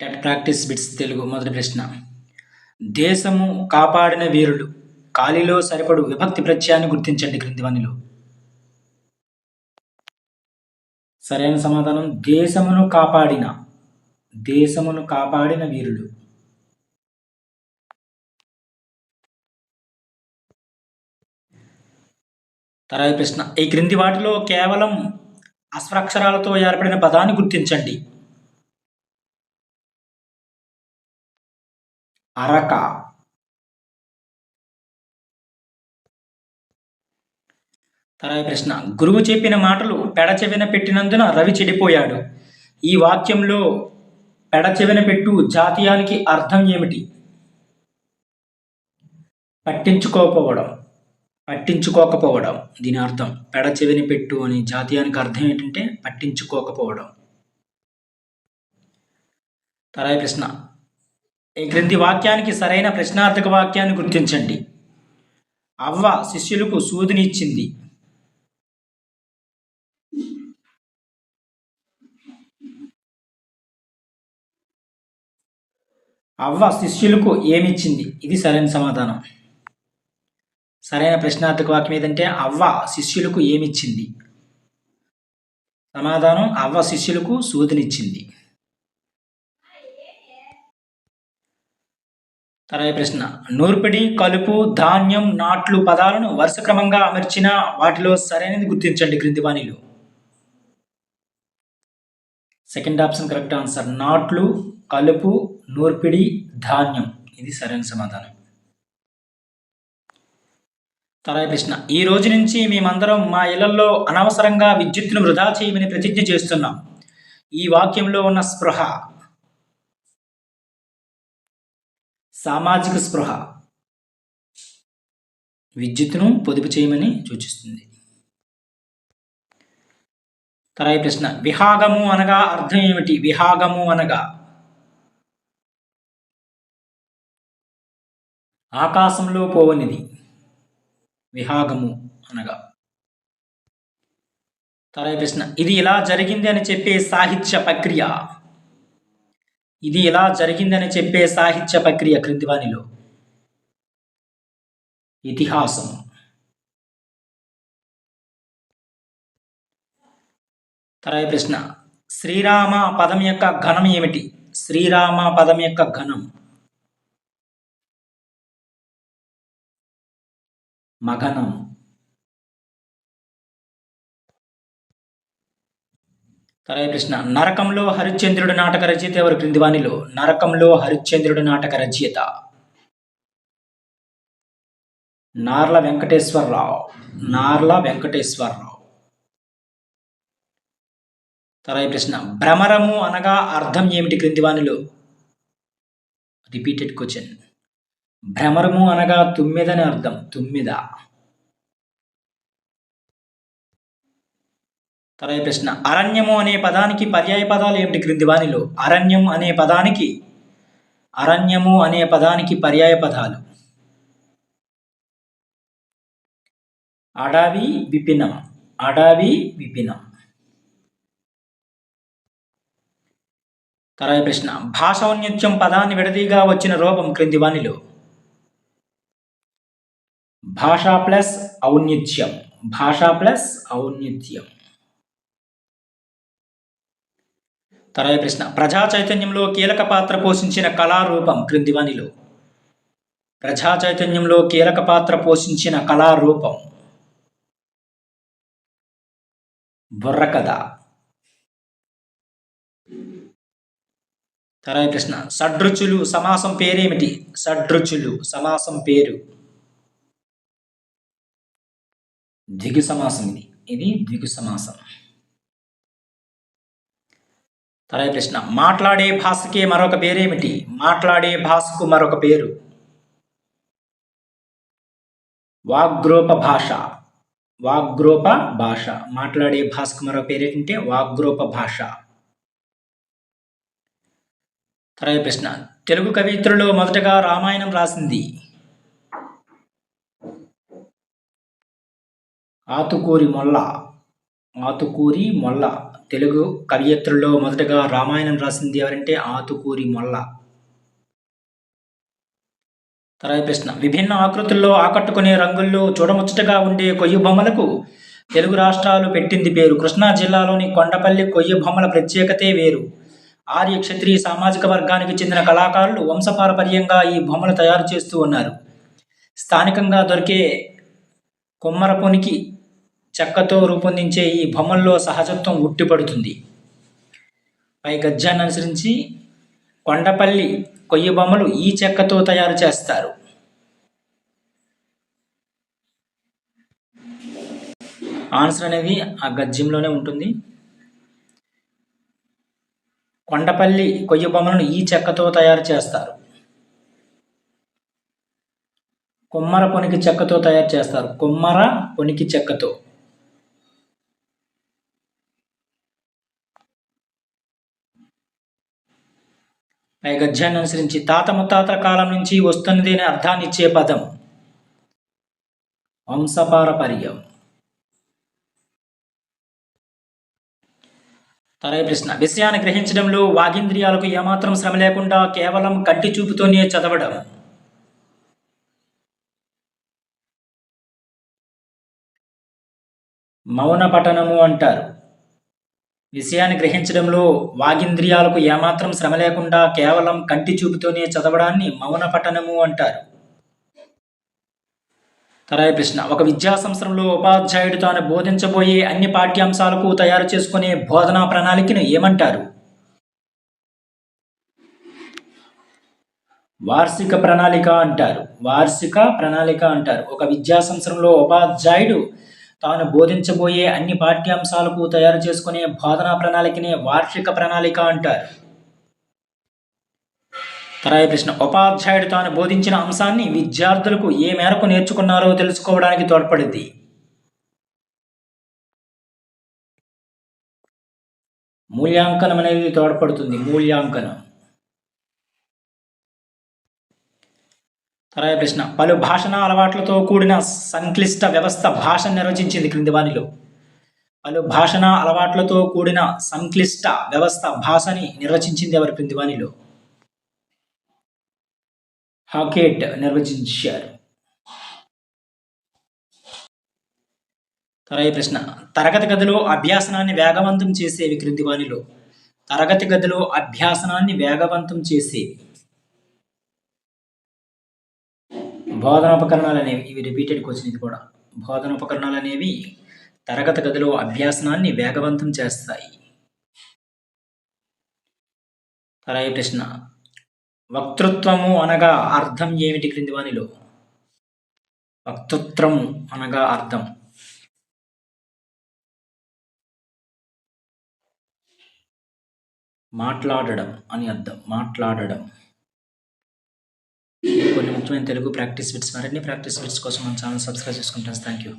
TET practice bits Telugu మొదటి ప్రశ్న. దేశము కాపాడిన వీరులు ఖాళీలో సరిపడు విభక్తి ప్రత్యయాన్ని గుర్తించండి క్రింది వనిలో సరైన సమాధానం దేశమును కాపాడిన దేశమును కాపాడిన వీరులు. తర్వాత ప్రశ్న. ఈ క్రింది వాటిలో కేవలం అస్వరాక్షరాలతో ఏర్పడిన పదాన్ని గుర్తించండి. అరక. తర్వాత ప్రశ్న. గురువు చెప్పిన మాటలు పెడచెవిన పెట్టినందున రవి చెడిపోయాడు. ఈ వాక్యంలో పెడచెవిన పెట్టు జాతీయానికి అర్థం ఏమిటి? పట్టించుకోకపోవడం. పట్టించుకోకపోవడం. దీని అర్థం పెడచెవిన పెట్టు అని జాతీయానికి అర్థం ఏంటంటే పట్టించుకోకపోవడం. తర్వాత ప్రశ్న. ఈ క్రింది వాక్యానికి సరైన ప్రశ్నార్థక వాక్యాన్ని గుర్తించండి. అవ్వ శిష్యులకు సూదిని ఇచ్చింది. అవ్వ శిష్యులకు ఏమిచ్చింది? ఇది సరైన సమాధానం. సరైన ప్రశ్నార్థక వాక్యం ఏదంటే అవ్వ శిష్యులకు ఏమిచ్చింది? సమాధానం అవ్వ శిష్యులకు సూదినిచ్చింది. తర్వాత ప్రశ్న. నూర్పిడి కలుపు ధాన్యం నాట్లు పదాలను వరుస క్రమంగా అమర్చిన వాటిలో సరైనది గుర్తించండి క్రింది వాణిలు. Second option correct answer. నాట్లు కలుపు నూర్పిడి ధాన్యం. ఇది సరైన సమాధానం. తర్వాత ప్రశ్న. ఈ రోజు నుంచి మేమందరం మా ఇళ్ళలో అనవసరంగా విద్యుత్తును వృధా చేయమని ప్రతిజ్ఞ చేస్తున్నాం. ఈ వాక్యంలో ఉన్న స్పృహ సామాజిక స్పృహ. విద్యుత్తును పొదుపు చేయమని సూచిస్తుంది. తరాయి ప్రశ్న విహాగము అనగా అర్థం ఏమిటి? విహాగము అనగా? ఆకాశంలో పోవనిది. విహాగము అనగా? తరాయి ప్రశ్న ఇది ఇలా జరిగింది అని చెప్పే సాహిత్య ప్రక్రియ. ఇది ఇలా జరిగిందని చెప్పే సాహిత్య ప్రక్రియ క్రిందివానిలో ఇతిహాసం. తర్వాత ప్రశ్న. శ్రీరామ పదం యొక్క ఘనం ఏమిటి? శ్రీరామ పదం యొక్క ఘనం. మగనం. తర్వాత ప్రశ్న నరకంలో హరిశ్చంద్రుడు నాటక రచయిత ఎవరు? క్రిందివాణిలో నరకంలో హరిశ్చంద్రుడు నాటక రచయిత. నార్ల వెంకటేశ్వరరావు నార్ల వెంకటేశ్వరరావు. తర్వాత ప్రశ్న భ్రమరము అనగా అర్థం ఏమిటి? క్రిందవాణిలో. Repeated question. భ్రమరము అనగా తుమ్మిదని అర్థం తుమ్మిద. తర్వాత ప్రశ్న. అరణ్యము అనే పదానికి పర్యాయ పదాలు ఏమిటి క్రింది వానిలో అరణ్యం అనే పదానికి అరణ్యము అనే పదానికి పర్యాయ పదాలు. అడవి విపినం. అడవి విపినం. తర్వాత ప్రశ్న. భాషౌన్యత్యం పదాన్ని విడదీగా వచ్చిన రూపం క్రింది వానిలో భాషా ప్లస్ ఔన్నిత్యం. భాషా ప్లస్ ఔన్నిత్యం. తర్వాత ప్రశ్న. ప్రజా చైతన్యంలో కీలక పాత్ర పోషించిన కళారూపం క్రిందివనిలో. ప్రజా చైతన్యంలో కీలక పాత్ర పోషించిన కళారూపం. బుర్రకథ. తర్వాత ప్రశ్న. సడ్రుచులు సమాసం పేరేమిటి? సడ్రుచులు సమాసం పేరు. దిగు సమాసం ఇది ఇది ద్విగు సమాసం తర్వాత ప్రశ్న మాట్లాడే భాషకే మరొక పేరేమిటి? మాట్లాడే భాషకు మరొక పేరు. వాగ్రూప భాష. వాగ్రూప భాష. మాట్లాడే భాషకు మరొక పేరు ఏంటంటే వాగ్రూప భాష. తర్వాత ప్రశ్న తెలుగు కవిత్రులో మొదటగా రామాయణం రాసింది. ఆతుకూరి మొల్ల. ఆతుకూరి మొల్ల. తెలుగు కవియత్రుల్లో మొదటగా రామాయణం రాసింది ఎవరంటే ఆతుకూరి మొల్ల. తర్వాత ప్రశ్న. విభిన్న ఆకృతుల్లో ఆకట్టుకునే రంగుల్లో చూడముచ్చటగా ఉండే కొయ్య బొమ్మలకు తెలుగు రాష్ట్రాలు పెట్టింది పేరు. కృష్ణా జిల్లాలోని కొండపల్లి కొయ్య బొమ్మల ప్రత్యేకతే వేరు. ఆర్య క్షత్రియ సామాజిక వర్గానికి చెందిన కళాకారులు వంశపారపర్యంగా ఈ బొమ్మలు తయారు చేస్తూ ఉన్నారు. స్థానికంగా దొరికే కొమ్మరపునికి చెక్కతో రూపొందించే ఈ బొమ్మల్లో సహజత్వం ఉట్టిపడుతుంది. పై గద్యాన్ని అనుసరించి కొండపల్లి కొయ్య బొమ్మలు ఈ చెక్కతో తయారు చేస్తారు. ఆన్సర్ అనేది ఆ గద్యంలోనే ఉంటుంది. కొండపల్లి కొయ్య బొమ్మలను ఈ చెక్కతో తయారు చేస్తారు. కొమ్మర పొనికి చెక్కతో తయారు చేస్తారు. కొమ్మర పొనికి చెక్కతో. పై గద్యాన్ని అనుసరించి తాత ముత్తాతల కాలం నుంచి వస్తున్నది అనే అర్థాన్ని ఇచ్చే పదం. వంశపారపర్యం. తరై ప్రశ్న. విషయాన్ని గ్రహించడంలో వాగింద్రియాలకు ఏమాత్రం శ్రమ లేకుండా కేవలం కంటి చూపుతోనే చదవడం. మౌన పఠనము అంటారు. విషయాన్ని గ్రహించడంలో వాగింద్రియాలకు ఏమాత్రం శ్రమ లేకుండా కేవలం కంటి చూపుతోనే చదవడాన్ని మౌన పఠనము అంటారు. తరాయి ప్రశ్న. ఒక విద్యా సంవత్సరంలో ఉపాధ్యాయుడు తాను బోధించబోయే అన్ని పాఠ్యాంశాలకు తయారు చేసుకునే బోధనా ప్రణాళికను ఏమంటారు? వార్షిక ప్రణాళిక అంటారు. వార్షిక ప్రణాళిక అంటారు. ఒక విద్యా సంవత్సరంలో ఉపాధ్యాయుడు తాను బోధించబోయే అన్ని పాఠ్యాంశాలకు తయారు చేసుకునే బోధనా ప్రణాళికనే వార్షిక ప్రణాళిక అంటారు. తరాయి ప్రశ్న ఉపాధ్యాయుడు తాను బోధించిన అంశాన్ని విద్యార్థులకు ఏ మేరకు నేర్చుకున్నారో తెలుసుకోవడానికి తోడ్పడింది? మూల్యాంకనం అనేది తోడ్పడుతుంది. మూల్యాంకనం. తరాయి ప్రశ్న. పలు భాషణ అలవాట్లతో కూడిన సంక్లిష్ట వ్యవస్థ భాష నిర్వచించింది క్రింది వానిలో పలు భాషణ అలవాట్లతో కూడిన సంక్లిష్ట వ్యవస్థ భాషని నిర్వచించింది ఎవరి క్రింది వానిలో హాకెట్ నిర్వచించారు. తర్వాత ప్రశ్న. తరగతి గదిలో అభ్యాసనాన్ని వేగవంతం చేసేవి క్రింది వానిలో తరగతి గదిలో అభ్యాసనాన్ని వేగవంతం చేసేవి. బోధనోపకరణాలు అనేవి ఇవి రిపీటెడ్ క్వశ్చన్ ఇది కూడా బోధనోపకరణాలు అనేవి తరగతి గదిలో అభ్యాసనాన్ని వేగవంతం చేస్తాయి. తరాయి ప్రశ్న. వక్తృత్వము అనగా అర్థం ఏమిటి క్రింది వానిలో? వక్తృత్వము అనగా అర్థం. మాట్లాడడం అని అర్థం. మాట్లాడడం. ముఖ్యమైన తెలుగు ప్రాక్టీస్ బిట్స్ మరిన్ని ప్రాక్టీస్ బిట్స్ కోసం మన ఛానల్ సబ్స్క్రైబ్ చేసుకుంటాను థ్యాంక్ యూ